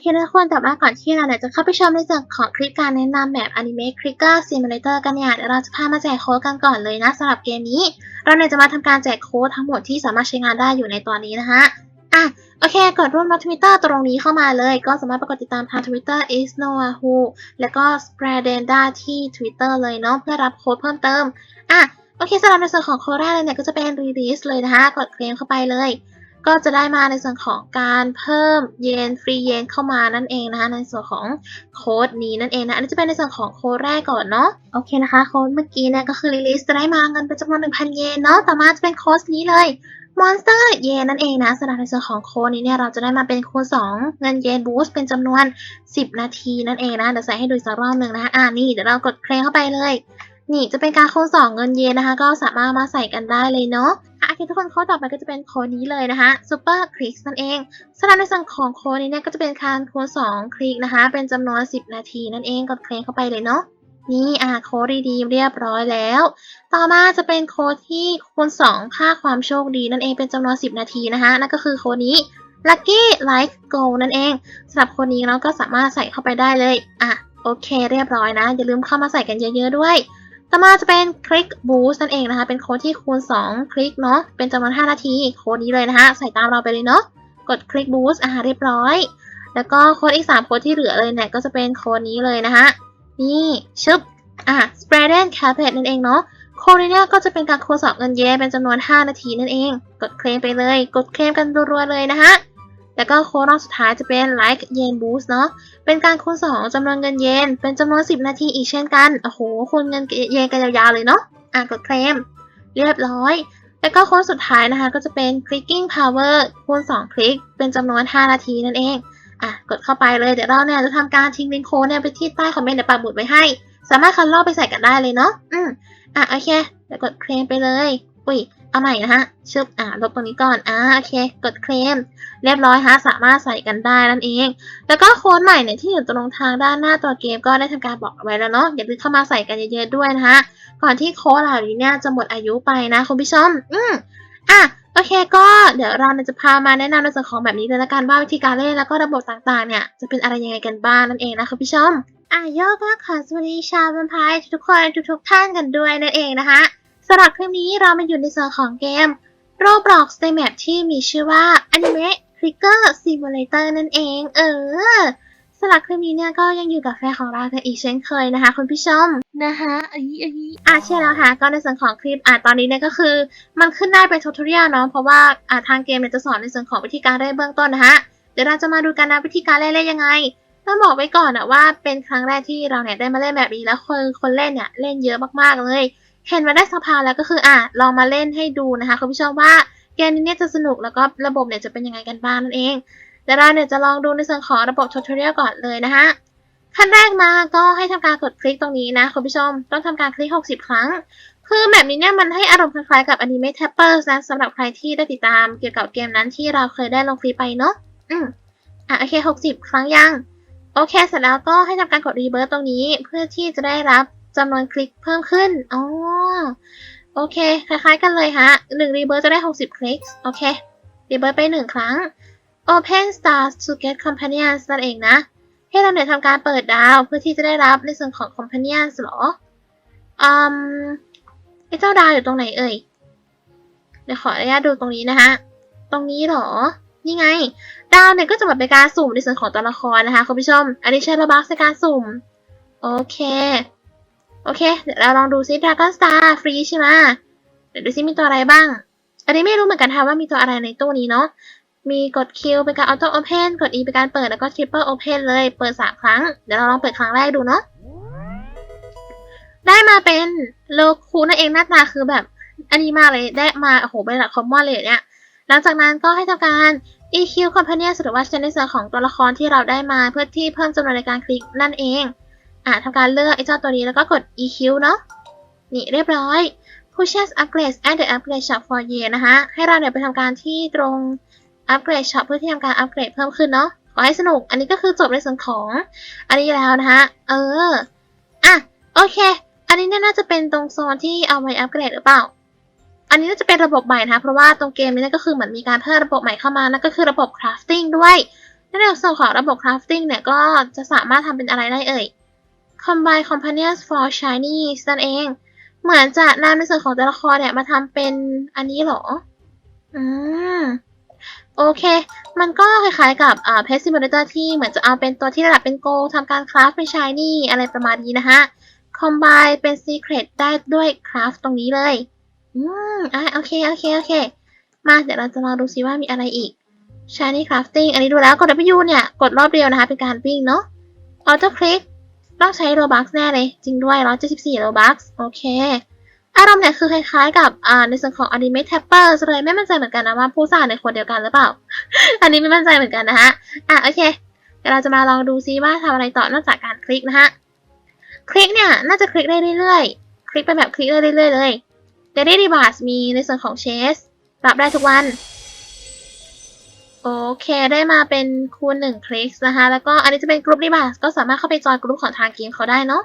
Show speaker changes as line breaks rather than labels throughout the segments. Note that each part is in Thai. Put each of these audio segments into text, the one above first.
เคนะทุกคนแต่ว่าก่อนที่เราเนี่ยจะเข้าไปชมในส่วนของคลิปการแนะนำแบบ Anime Clicker Simulator กันเนี่ยเดี๋ยวเราจะพามาแจกโค้ดกันก่อนเลยนะสำหรับเกมนี้ เราเนี่ยจะมาทำการแจกโค้ดทั้งหมดที่สามารถใช้งานได้อยู่ในตอนนี้นะคะอะโอเค กดร่วมรับทวิตเตอร์ตรงนี้เข้ามาเลย ก็สามารถไปกดติดตามทาง Twitter is n o a h o แล้วก็ s p r a d e n d a ที่ Twitter เลยเนาะเพื่อรับโค้ดเพิ่มเติมอะโอเคสำหรับในส่วนของโค้ดแรกเลยเนี่ยก็จะเป็น release เลยนะคะ กดเคลมเข้าไปเลย ก็จะได้มาในส่วนของการเพิ่มเยนฟรีเยนเข้ามานั่นเองนะคะในส่วนของโค้ดนี้นั่นเองนะอันนี้จะเป็นในส่วนของโค้ดแรกก่อนเนาะโอเคนะคะโค้ดเมื่อกี้เนี่ยก็คือ release จะได้มาเงินเป็นจำนวน1,000 เยนเนาะต่อมาจะเป็นโค้ดนี้เลย Monster เยนนั่นเองนะสำหรับในส่วนของโค้ดนี้เนี่ยเราจะได้มาเป็นคูณ2เงินเยนบูสต์เป็นจำนวน 10 นาทีนั่นเองนะเดี๋ยวใส่ให้ดูสักรอบหนึ่งนะคะอ่านี่เดี๋ยวเรากดเคลมเข้าไปเลย นี่จะเป็นการคูณ2เงินเยนนะคะ ก็สามารถมาใส่กันได้เลยเนาะอะโอเคทุกคนโค้ดต่อไปก็จะเป็นโค้ดนี้เลยนะคะ Super Click นั่นเองสำหรับในส่วนของโค้ดนี้เนี่ยก็จะเป็นการคูณ2คลิกนะคะ เป็นจำนวน 10 นาทีนั่นเองกดเคลมเข้าไปเลยเนาะนี่อะโค้ดดีๆเรียบร้อยแล้ว ต่อมาจะเป็นโค้ดที่คูณ2ค่าความโชคดีนั่นเองเป็นจำนวน 10 นาทีนะคะนั่นก็คือโค้ดนี้ Lucky Life Go นั่นเองสำหรับโค้ดนี้เราก็สามารถใส่เข้าไปได้เลยอะโอเค เรียบร้อยนะอย่าลืมเข้ามาใส่กันเยอะ ๆด้วย ต่อมาจะเป็น Click Boost นั่นเองนะคะ เป็นโค้ดที่คูณ 2 คลิกเนาะ เป็นจำนวน 5 นาที โค้ดนี้เลยนะคะ ใส่ตามเราไปเลยเนาะ กด Click Boost อ่าเรียบร้อย แล้วก็โค้ดอีก 3 โค้ดที่เหลือเลยเนี่ย ก็จะเป็นโค้ดนี้เลยนะคะ นี่ชึบ อ่า Spreaden Carpet นั่นเองเนาะโค้ดนี้เนี่ยก็จะเป็นการคูณ2เงินเยนเป็นจำนวน 5 นาทีนั่นเอง กดเคลมไปเลย กดเคลมกันรัวๆเลยนะคะ แล้วก็โค้ดรอบสุดท้ายจะเป็น Like Yen Boost เนาะ เป็นการคูณ2จำนวนเงินเยน เป็นจำนวน 10 นาทีอีกเช่นกัน โอ้โห คูณเงินเยนกันยาวๆเลยเนาะ อะกดเคลม เรียบร้อย แล้วก็โค้ดสุดท้ายนะคะ ก็จะเป็น clicking power คูณ 2 คลิก เป็นจำนวน 5 นาทีนั่นเอง อะ กดเข้าไปเลย เดี๋ยวเราเนี่ยจะทำการทิ้งลิงก์โค้ดเนี่ยไปที่ใต้คอมเมนต์เดี๋ยวปักหมุดไว้ให้ สามารถคันลอกไปใส่กันได้เลยเนาะ อืมอะโอเคเดี๋ยวกดเคลมไปเลย อุ้ย เอาใหม่นะฮะ ชึบ อะลบตรงนี้ก่อน อ่า โอเค กดเคลม เรียบร้อยฮะ สามารถใส่กันได้นั่นเอง แล้วก็โค้ดใหม่เนี่ยที่อยู่ตรงทางด้านหน้าตัวเกมก็ได้ทำการบอกไว้แล้วเนาะ อย่าลืมเข้ามาใส่กันเยอะๆด้วยนะคะก่อนที่โค้ดเหล่านี้เนี่ยจะหมดอายุไปนะคุณผู้ชม อืมอะโอเคก็เดี๋ยวเราจะพามาแนะนำในส่วนของแบบนี้เลยละกันว่าวิธีการเล่นแล้วก็ระบบต่างๆ เนี่ยจะเป็นอะไรยังไงกันบ้างนั่นเองนะคุณผู้ชมอะโยก็ขอสวัสดีชาวแวมไพร์ทุกคนทุกๆท่านกันด้วยนั่นเองนะคะ สำหรับคลิปนี้เรามาอยู่ในส่วนของเกม Roblox ในแมปที่มีชื่อว่า Anime Clicker Simulator นั่นเอง เออสำหรับคลิปนี้เนี่ยก็ยังอยู่กับแฟนของเรากันอีกเช่นเคยนะคะคุณผู้ชมนะคะอีอีอะใช่แล้วค่ะก็ในส่วนของคลิปอะตอนนี้เนี่ยก็คือ มันขึ้นได้เป็น tutorial เนาะเพราะว่าอะทางเกมเนี่ยจะสอนในส่วนของวิธีการเล่นเบื้องต้นนะคะเดี๋ยวเราจะมาดูกันนะวิธีการเล่นเล่นยังไงต้องบอกไว้ก่อนอะว่าเป็นครั้งแรกที่เราเนี่ยได้มาเล่นแบบนี้แล้วคนคนเล่นเนี่ยเล่นเยอะมากๆเลย เห็นมาได้สักพักแล้วก็คืออะลองมาเล่นให้ดูนะคะคุณผู้ชมว่าเกมนี้เนี่ยจะสนุกแล้วก็ระบบเนี่ยจะเป็นยังไงกันบ้างนั่นเองเดี๋ยวเราเนี่ยจะลองดูในส่วนของระบบ tutorial ก่อนเลยนะคะขั้นแรกมาก็ให้ทำการกดคลิกตรงนี้นะคุณผู้ชม ต้องทำการคลิก 60 ครั้ง คือแบบนี้เนี่ยมันให้อารมณ์คล้ายๆกับ Anime Tappers นะสำหรับใครที่ได้ติดตามเกี่ยวกับเกมนั้นที่เราเคยได้ลงฟรีไปเนาะอืมอะโอเค 60 ครั้งยัง โอเค เสร็จแล้วก็ให้ทำการกดรีเบิร์ตตรงนี้เพื่อที่จะได้รับ จำนวนคลิกเพิ่มขึ้น อ๋อ โอเค คล้ายๆกันเลยฮะหนึ่งรีเบิร์จะได้ 60 คลิก โอเค รีเบิร์ไปหนึ่งครั้ง Open stars to get companions นั่นเองนะ ให้เราเนี่ยทำการเปิดดาวเพื่อที่จะได้รับในส่วนของ companions หรอ อืมไอเจ้าดาวอยู่ตรงไหนเอ่ย เดี๋ยวขออนุญาตดูตรงนี้นะฮะ ตรงนี้หรอ นี่ไง ดาวเนี่ยก็จะแบบเป็นการสุ่มในส่วนของตัวละครนะคะคุณผู้ชม อันนี้ใช้ระบักในการสุ่ม โอเค โอเค เดี๋ยวเราลองดูซิ Dragon Star ฟรีใช่ไหมเดี๋ยวดูซิมีตัวอะไรบ้าง อันนี้ไม่รู้เหมือนกันค่ะว่ามีตัวอะไรในตู้นี้เนาะ มีกด Q เป็นการ Auto Open กด E เป็นการเปิดแล้วก็ Triple Open เลย เปิด3ครั้ง เดี๋ยวเราลองเปิดครั้งแรกดูเนาะ ได้มาเป็นโลคูนั่นเองหน้าตาคือแบบอันนี้มากเลยได้มาโอ้โหเป็นแบบคอมมอนเลยเนี่ย หลังจากนั้นก็ให้ทำการ EQ Companion หรือว่าใช้ในส่วนของตัวละครที่เราได้มาเพื่อที่เพิ่มจำนวนในการคลิกนั่นเอง อะทำการเลือกไอ้เจ้าตัวนี้แล้วก็กด EQ เนาะนี่เรียบร้อย Pushes upgrades at the upgrade shop for year นะคะให้เราเนี่ยไปทำการที่ตรง upgrade shop เพื่อที่ทำการอัปเกรดเพิ่มขึ้นเนาะขอให้สนุก อันนี้ก็คือจบในส่วนของอันนี้แล้วนะคะเอออะโอเค อันนี้น่าจะเป็นตรงโซนที่เอาไว้อัปเกรดหรือเปล่า อันนี้น่าจะเป็นระบบใหม่นะคะเพราะว่าตรงเกมนี้ก็คือเหมือนมีการเพิ่มระบบใหม่เข้ามานั่นก็คือระบบ crafting ด้วยและในส่วนของระบบ crafting เนี่ยก็จะสามารถทำเป็นอะไรได้เอ่ย combine companions for Chinese นั่นเอง เหมือนจะนำในส่วนของตัวละครเนี่ยมาทำเป็นอันนี้เหรอ อืม โอเค มันก็คล้ายๆกับอ่า Pet Simulator ที่เหมือนจะเอาเป็นตัวที่ระดับเป็นโกทำการคราฟเป็น shiny อะไรประมาณนี้นะคะ combine เป็น secret ได้ด้วย craft ตรงนี้เลย อืม อะโอเค โอเค โอเค มาเดี๋ยวเราจะลองดูซิว่ามีอะไรอีก shiny crafting อันนี้ดูแล้วกด W เนี่ย กดรอบเดียวนะคะ เป็นการวิ่งเนาะ auto click ต้องใช้ Robux แน่เลย จริงด้วย174 Robux โอเค อารมณ์เนี่ยคือคล้ายๆกับอ่าในส่วนของ Anime Tappers เลยไม่มั่นใจเหมือนกันนะว่าผู้สร้างในคนเดียวกันหรือเปล่า อันนี้ไม่มั่นใจเหมือนกันนะฮะ อะโอเคเดี๋ยวเราจะมาลองดูซิว่าทำอะไรต่อนอกจากการคลิกนะฮะ คลิกเนี่ยน่าจะคลิกได้เรื่อยๆ คลิกไปแบบคลิกได้เรื่อยๆเลย Daily Rewards มีในส่วนของ Chase รับได้ทุกวัน โอเค ได้มาเป็นคูณหนึ่งคลิกนะคะ แล้วก็อันนี้จะเป็นกลุ่ม Rewards ก็สามารถเข้าไปจอยกลุ่มของทางเกมเขาได้เนาะ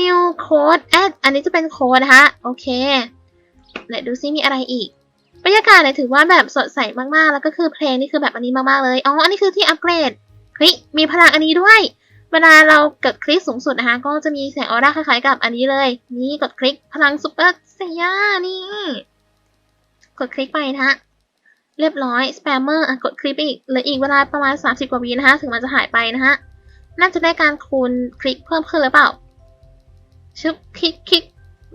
New Code Add อันนี้จะเป็นโค้ดนะคะ โอเคเดี๋ยวดูซิมีอะไรอีก บรรยากาศเนี่ยถือว่าแบบสดใสมากๆ แล้วก็คือเพลงนี่คือแบบอันนี้มากๆเลย อ๋อ อันนี้คือที่อัปเกรดเฮ้ยมีพลังอันนี้ด้วย เวลาเรากดคลิกสูงสุดนะคะ ก็จะมีแสงออร่าคล้ายๆกับอันนี้เลย นี่กดคลิกพลังซุปเปอร์เซียนี่ กดคลิกไปนะฮะ เรียบร้อยสแปมเมอร์กดคลิปอีกเหลืออีกเวลาประมาณ 30 กว่าวินะคะถึงมันจะหายไปนะฮะน่าจะได้การคูณคลิกเพิ่มขึ้นหรือเปล่าชึบคลิกคลิก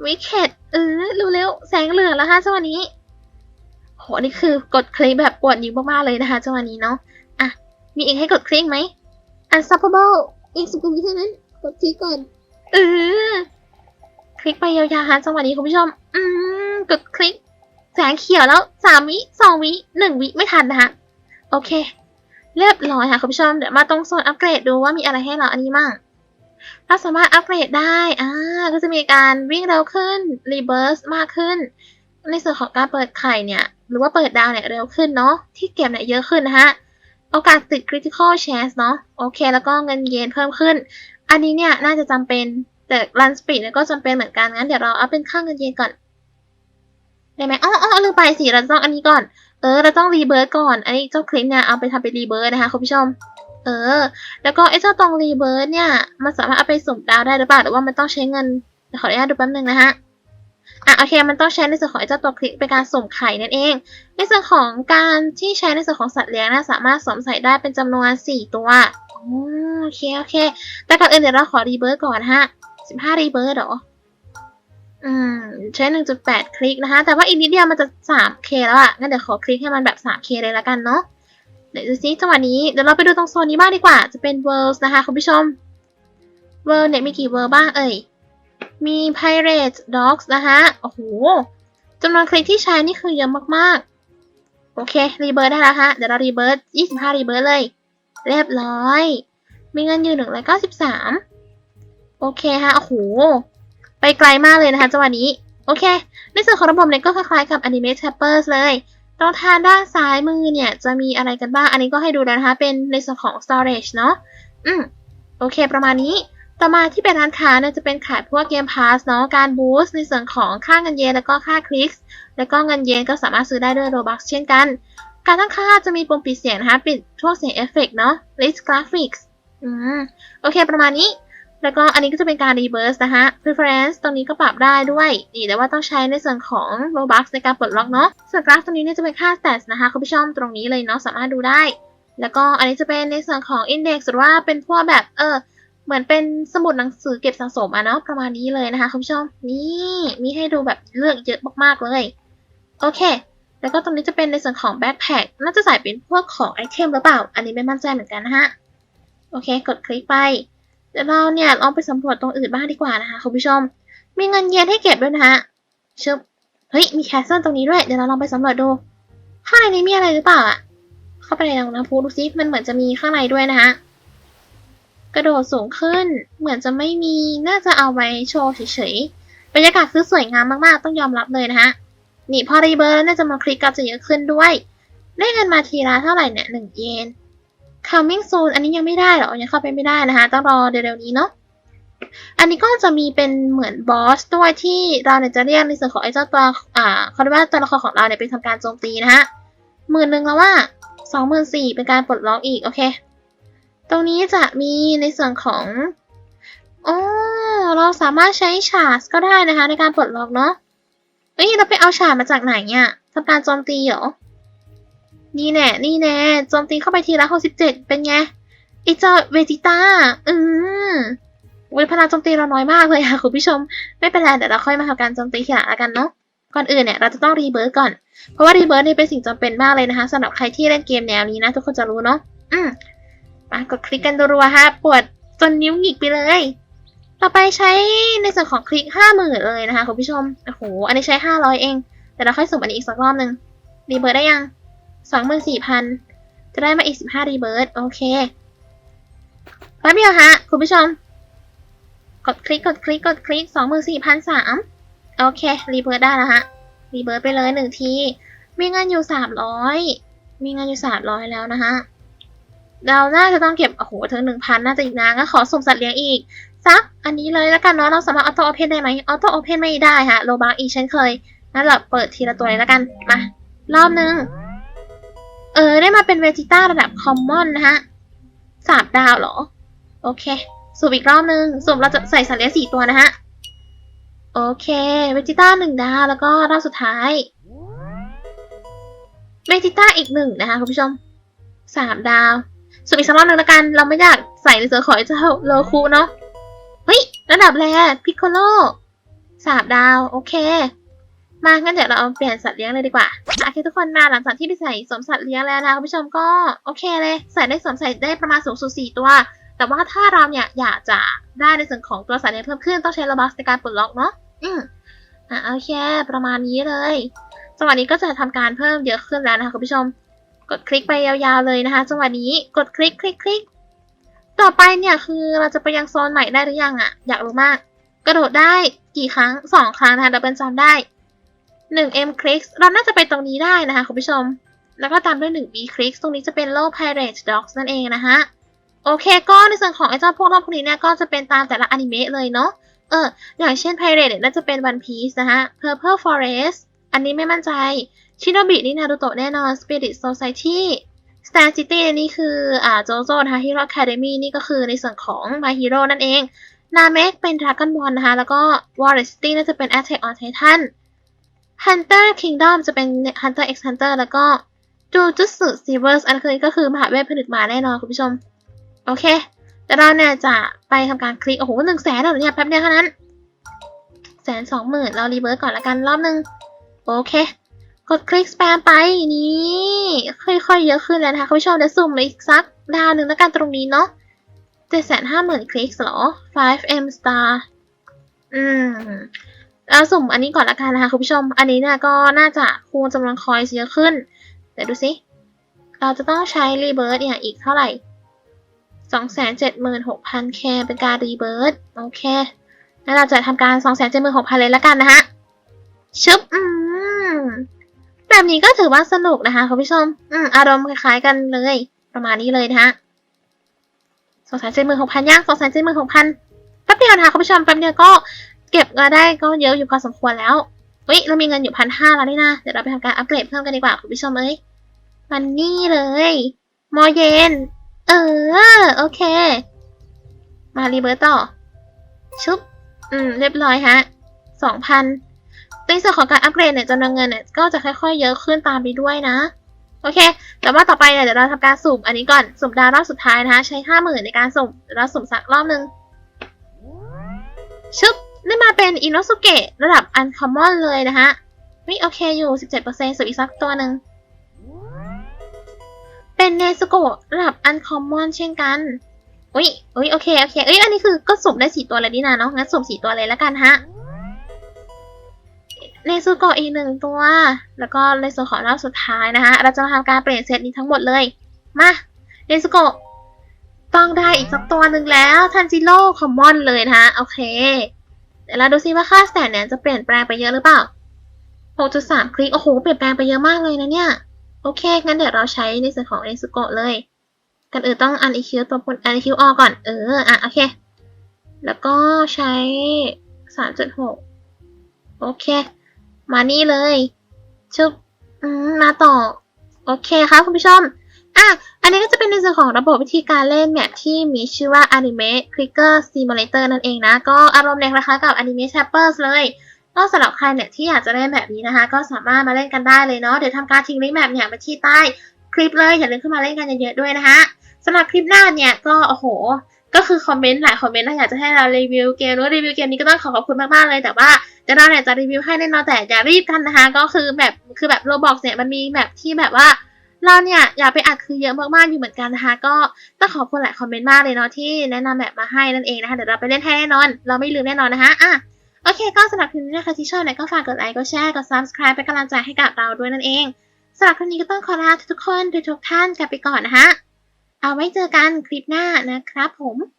วิกเก็ตเออเร็วๆแสงเหลืองแล้วฮะจังหวะนี้โหนนี้คือกดคลิกแบบปวดนิ้วมากๆเลยนะคะจังหวะนี้เนาะอะมีอีกให้กดคลิกไหม unstoppable อีกสิบกว่าวิเท่านั้นกดคลิกก่อนเออคลิกไปยาวๆฮะจังหวะนี้คุณผู้ชม อืมกดคลิก สงเขียวแล้วสามวิสองวิหนึ่งวิไม่ทันนะคะโอเค เรียบร้อยค่ะคุณผู้ชมเดี๋ยวมาตรงโซนอัปเกรดดูว่ามีอะไรให้เราอันนี้มั่งเราสามารถอัปเกรดได้อ่าก็จะมีการวิ่งเร็วขึ้นรีเบิร์สมากขึ้น ในส่วนของการเปิดไข่เนี่ย หรือว่าเปิดดาวเนี่ยเร็วขึ้นเนาะที่เก็บเนี่ยเยอะขึ้นนะฮะโอกาสติด critical chance เนาะโอเค แล้วก็เงินเยนเพิ่มขึ้น อันนี้เนี่ยน่าจะจำเป็นแต่ run speed เนี่ยก็จำเป็นเหมือนกันงั้นเดี๋ยวเราเอาเป็นค่าเงินเยนก่อน ไหมอ๋ออ๋อลืมไปสิเราต้องอันนี้ก่อน เออ เราต้องรีเบิร์สก่อน อันนี้เจ้าคลิปเนี่ยเอาไปทำเป็นรีเบิร์สนะคะคุณผู้ชม เออ แล้วก็ไอ้เจ้าตองรีเบิร์สเนี่ย มันสามารถเอาไปสุ่มดาวได้หรือเปล่าหรือว่ามันต้องใช้เงิน ขออนุญาตดูแป๊บนึงนะฮะอะโอเค มันต้องใช้ในส่วนของไอ้เจ้าตัวคลิกเป็นการสุ่มไข่นั่นเอง ในส่วนของการที่ใช้ในส่วนของสัตว์เลี้ยงนะสามารถสวมใส่ได้เป็นจำนวน 4 ตัวอ๋อโอเคโอเค แต่ก่อนอื่นเดี๋ยวเราขอรีเบิร์สก่อนฮะ15รีเบิร์สเหรอ อืมใช้1.8คลิกนะคะ แต่ว่าอีกนิดเดียวมันจะ 3K แล้วอะงั้นเดี๋ยวขอคลิกให้มันแบบ 3K เคเลยละกันเนาะเดี๋ยวดูซิจังหวะนี้เดี๋ยวเราไปดูตรงโซนนี้บ้างดีกว่า จะเป็น Worlds นะคะคุณผู้ชม World เนี่ยมีกี่ World บ้างเอ่ย มี Pirate Dogs นะคะโอ้โหจำนวนคลิกที่ใช้นี่คือเยอะมากๆ โอเค รีเบิร์ดได้แล้วฮะ เดี๋ยวเรารีเบิร์ด25รีเบิร์ดเลย เรียบร้อย มีเงินอยู่193โอเคฮะ โอ้โห ไปไกลมากเลยนะคะจังหวะนี้ โอเค ในส่วนของระบบเนี่ยก็คล้ายๆกับ Anime Tappers เลยตรงทางด้านซ้ายมือเนี่ยจะมีอะไรกันบ้าง อันนี้ก็ให้ดูแล้วนะคะ เป็นในส่วนของ storage เนาะอืมโอเค ประมาณนี้ ต่อมาที่เป็นร้านค้าเนี่ยจะเป็นขายพวกเกมพาสเนาะ การบูสต์ในส่วนของค่าเงินเยนแล้วก็ค่าคลิก แล้วก็เงินเยนก็สามารถซื้อได้ด้วย Robux เช่นกัน การตั้งค่าจะมีปุ่มปิดเสียงนะคะ ปิดพวกเสียงเอฟเฟกต์เนาะ list graphics อืม โอเค ประมาณนี้ แล้วก็อันนี้ก็จะเป็นการ reverse นะคะ preference ตรงนี้ก็ปรับได้ด้วย นี่แต่ว่าต้องใช้ในส่วนของ Robux ในการปลดล็อกเนาะ ส่วนกราฟตรงนี้เนี่ยจะเป็นค่า stats นะคะคุณผู้ชมตรงนี้เลยเนาะสามารถดูได้ แล้วก็อันนี้จะเป็นในส่วนของ index หรือว่าเป็นพวกแบบเออเหมือนเป็นสมุดหนังสือเก็บสะสมอะเนาะประมาณนี้เลยนะคะคุณผู้ชม นี่มีให้ดูแบบเลือกเยอะมากๆเลย โอเค แล้วก็ตรงนี้จะเป็นในส่วนของ backpack น่าจะใส่เป็นพวกของไอเทมหรือเปล่า อันนี้ไม่มั่นใจเหมือนกันนะฮะ โอเค กดคลิกไป เดี๋ยวเราเนี่ยลองไปสำรวจตรงอื่นบ้างดีกว่านะคะคุณผู้ชม มีเงินเยนให้เก็บด้วยนะฮะชึบเฮ้ยมีแคสเซิลตรงนี้ด้วยเดี๋ยวเราลองไปสำรวจดู ข้างในนี้มีอะไรหรือเปล่าอะเข้าไปในลองน้ำพุดูซิมันเหมือนจะมีข้างในด้วยนะฮะกระโดดสูงขึ้นเหมือนจะไม่มีน่าจะเอาไว้โชว์เฉยๆบรรยากาศคือสวยงามมากๆ ต้องยอมรับเลยนะฮะนี่พอรีเบิร์ดน่าจะมาคลิกก็จะเยอะขึ้นด้วย ได้เงินมาทีละเท่าไหร่เนี่ยหนึ่งเยน coming soon อันนี้ยังไม่ได้หรอ ยังเข้าไปไม่ได้นะคะ ต้องรอเร็วๆนี้เนาะ อันนี้ก็จะมีเป็นเหมือนบอสด้วยที่เราเนี่ยจะเรียกในส่วนของไอ้เจ้าตัว อ่าเขาเรียกว่าตัวละครของเราเนี่ยไปทำการโจมตีนะฮะหมื่นหนึ่งแล้วว่าสองหมื่นสี่เป็นการปลดล็อกอีก โอเค ตรงนี้จะมีในส่วนของโอ๋อเราสามารถใช้ชาร์จก็ได้นะคะ ในการปลดล็อกเนาะเอ้ยเราไปเอาชาร์จมาจากไหนเนี่ยทำการโจมตีเหรอ นี่แน่ นี่แน่โจมตีเข้าไปทีละหกสิบเจ็ดเป็นไงไอเจ้าเวจิต้า อืมเวพลังโจมตีเราน้อยมากเลยค่ะคุณผู้ชม ไม่เป็นไรเดี๋ยวเราค่อยมาทำการโจมตีทีหลังแล้วกันเนาะ ก่อนอื่นเนี่ยเราจะต้องรีเบิร์ตก่อน เพราะว่ารีเบิร์ตนี่เป็นสิ่งจำเป็นมากเลยนะคะสำหรับใครที่เล่นเกมแนวนี้นะ ทุกคนจะรู้เนาะ อืมมากดคลิกกันรัวๆฮะปวดจนนิ้วหงิกไปเลย ต่อไปใช้ในส่วนของคลิกห้าหมื่นเลยนะคะคุณผู้ชม โอ้โห อันนี้ใช้ห้าร้อยเอง แต่เราค่อยสุ่มอันนี้อีกสักรอบหนึ่งรีเบิร์ตได้ยัง สองหมื่นสี่พันจะได้มาอีกสิบห้ารีเบิร์ตโอเคแป๊บเดียวฮะ คุณผู้ชม กดคลิกกดคลิกกดคลิกสองหมื่นสี่พันสามโอเค รีเบิร์ตได้แล้วฮะ รีเบิร์ตไปเลยหนึ่งที มีเงินอยู่สามร้อยมีเงินอยู่สามร้อยแล้วนะฮะเราน่าจะต้องเก็บ โอ้โหถึงหนึ่งพันน่าจะอีกนานก็ขอสุ่มสัตว์เลี้ยงอีกสัก อันนี้เลยแล้วกันเนาะ เราสามารถออโต้โอเพนได้ไหมออโต้โอเพนไม่ได้ฮะ โลบาร์อีกเช่นเคยงั้นเราเปิดทีละตัวเลยแล้วกัน มา รอบหนึ่ง ออ ได้มาเป็นเวจิต้าระดับคอมมอนนะฮะสามดาวเหรอ โอเคสุ่มอีกรอบหนึ่งสุ่มเราจะใส่สัตว์เลี้ยงสี่ตัวนะฮะ โอเค เวจิต้าหนึ่งดาว แล้วก็รอบสุดท้าย เวจิต้าอีกหนึ่งนะคะคุณผู้ชมสามดาวสุ่มอีกสักรอบหนึ่งแล้วกัน เราไม่อยากใส่ในเสือขอยเจ้าโลคุเนาะ เฮ้ย ระดับแรกพิคโคโลสามดาว โอเค มางั้นเดี๋ยวเราเอาเปลี่ยนสัตว์เลี้ยงเลยดีกว่าโอเคทุกคนมาหลังจากที่ไปใส่สวมสัตว์เลี้ยงแล้วนะคุณผู้ชมก็โอเคเลยใส่ได้สวมใส่ได้ประมาณสูงสุดสี่ตัว แต่ว่าถ้าเราเนี่ยอยากจะได้ในส่วนของตัวสัตว์เลี้ยงเพิ่มขึ้นต้องใช้ระบัสในการปลดล็อกเนาะอืมอะโอเค ประมาณนี้เลยจังหวะนี้ก็จะทำการเพิ่มเยอะขึ้นแล้วนะคะคุณผู้ชม กดคลิกไปยาวๆเลยนะคะจังหวะนี้กดคลิกคลิกคลิกต่อไปเนี่ยคือเราจะไปยังโซนใหม่ได้หรือยังอะอยากรู้มาก กระโดดได้กี่ครั้งสองครั้งนะคะดับเบิลจำได้ 1M คลิกเราน่าจะไปตรงนี้ได้นะคะคุณผู้ชม แล้วก็ตามด้วย 1B คลิกตรงนี้จะเป็นโลก Pirate Dogs นั่นเองนะคะโอเคก็ในส่วนของไอ้เจ้าพวกรอบพวกนี้เนี่ยก็จะเป็นตามแต่ละอนิเมะเลยเนาะเอออย่างเช่น Pirate เนี่ยน่าจะเป็น One Piece นะคะ Purple Forest อันนี้ไม่มั่นใจชิโนบินี่นารูโตะแน่นอน Spirit Society Star City นี่คืออ่าโจโจนะคะ Hero Academy นี่ก็คือในส่วนของ My Hero นั่นเอง นาเมกเป็น Dragon Ball นะคะ แล้วก็ Warrior City น่าจะเป็น Attack on Titan Hunter Kingdom จะเป็น Hunter x Hunter แล้วก็จูจุสึซีเวอร์สอันคือก็คือมหาเวทผนึกมาแน่นอนคุณผู้ชม โอเค แต่เราเนี่ยจะไปทำการคลิก โอ้โหหนึ่งแสนแล้วเนี่ยแป๊บเดียวเท่านั้นแสนสองหมื่นเรารีเบิร์ตก่อนละกันรอบหนึ่งโอเค กดคลิกสแปมไปนี่ ค่อยๆเยอะขึ้นแล้วนะคะคุณผู้ชมเดี๋ยวสุ่มอีกสักดาวหนึ่งแล้วกันตรงนี้เนาะเจ็ดแสนห้าหมื่นคลิกเหรอ 5M star อืม เราสุ่มอันนี้ก่อนละกันนะคะคุณผู้ชม อันนี้เนี่ยก็น่าจะคูณจำนวนคอยส์เยอะขึ้น เดี๋ยวดูสิ เราจะต้องใช้รีเบิร์ตเนี่ยอีกเท่าไหร่สองแสนเจ็ดหมื่นหกพันแคเป็นการรีเบิร์ตโอเค แล้วเราจะทำการสองแสนเลยละกันนะฮะชึบอืมแบบนี้ก็ถือว่าสนุกนะคะคุณผู้ชม อืม อารมณ์คล้ายๆกันเลย ประมาณนี้เลยนะฮะสองแสนเจ็ดหมื่นหกพันย่างสองแสนเจ็ดหมื่นหกพันแป๊บเดียวนะคะคุณผู้ชมแป๊บเดียวก็ เก็บมาได้ก็เยอะอยู่พอสมควรแล้วเฮ้ยเรามีเงินอยู่พันห้าแล้วนี่นะเดี๋ยวเราไปทำการอัปเกรดเพิ่มกันดีกว่าคุณผู้ชมเอ้ยมันนี่เลย มอเยนเออ โอเค มารีเบิร์ตต่อ ชุบ อืม เรียบร้อยฮะสองพันในส่วนของการอัปเกรดเนี่ยจำนวนเงินเนี่ยก็จะค่อยๆ เยอะขึ้นตามไปด้วยนะ โอเค แต่ว่าต่อไปเนี่ยเดี๋ยวเราทำการสุ่มอันนี้ก่อน สุ่มดาวรอบสุดท้ายนะคะ ใช้ห้าหมื่นในการสุ่มเดี๋ยวเราสุ่มสักรอบหนึ่งชึบ ได้มาเป็นอินโนสุเกะระดับอันคอมมอนเลยนะคะวิโอเคอยู่ 17%สุดอีกสักตัวหนึ่ง เป็นเนสโกะระดับอันคอมมอนเช่นกันอุ้ยอุ้ยโอเค โอเคเอ้ยอันนี้คือก็สุ่มได้สี่ตัวเลยนี่นะเนาะงั้นสุ่มสี่ตัวเลยแล้วกันฮะเนซูโกะอีกหนึ่งตัว แล้วก็ในส่วนของรอบสุดท้ายนะคะเราจะมาทำการเปลี่ยนเซตนี้ทั้งหมดเลย มาเนซูโกะต้องได้อีกสักตัวหนึ่งแล้วทันจิโร่คอมมอนเลยนะคะโอเค เดี๋ยวเราดูซิว่าค่าสแตทเนี่ยจะเปลี่ยนแปลงไปเยอะหรือเปล่า 6.3 คลิก โอ้โห เปลี่ยนแปลงไปเยอะมากเลยนะเนี่ย โอเค งั้นเดี๋ยวเราใช้ในส่วนของเนซูโกะเลย กันอื่นต้องอันอีคิวตัวบนอันอีคิวออก่อน เออ อะ โอเค แล้วก็ใช้ 3.6 โอเค มานี่เลย ชุบมมาต่อ โอเคค่ะคุณผู้ชม อะ อันนี้ก็จะเป็นในส่วนของระบบวิธีการเล่นแมปที่มีชื่อว่า Anime Clicker Simulator นั่นเองนะ ก็อารมณ์ในคล้ายๆกับ Anime Tappers เลยก็สำหรับใครเนี่ยที่อยากจะเล่นแบบนี้นะคะ ก็สามารถมาเล่นกันได้เลยเนาะเดี๋ยวทำการทิ้งลิงก์แมปเนี่ยไว้ที่ใต้คลิปเลยอย่าลืมเข้ามาเล่นกันเยอะๆด้วยนะคะสำหรับคลิปหน้าเนี่ยก็โอ้โห ก็คือคอมเมนต์หลายคอมเมนต์นะอยากจะให้เรารีวิวเกมหรือว่ารีวิวเกมนี้ก็ต้องขอขอบคุณมากๆเลย แต่ว่าเดี๋ยวเราเนี่ยจะรีวิวให้แน่นอนแต่อย่ารีบกันนะคะ ก็คือแบบคือแบบโรบอกเนี่ยมันมีแบบที่แบบว่า เราเนี่ยอยากไปอัดคือเยอะมากๆอยู่เหมือนกันนะคะก็ต้องขอบคุณหลายคอมเมนต์มากเลยเนาะที่แนะนำแบบมาให้นั่นเองนะคะเดี๋ยวเราไปเล่นให้แน่นอน เราไม่ลืมแน่นอนนะคะอะโอเคก็สำหรับคลิปนี้นะคะที่ชอบเนี่ยก็ฝากกดไลค์กดแชร์กด subscribe เป็นกำลังใจให้กับเราด้วยนั่นเองสำหรับคลิปนี้ก็ต้องขอลาทุกคนทุกท่านกลับไปก่อนนะคะเอาไว้เจอกันคลิปหน้านะครับผม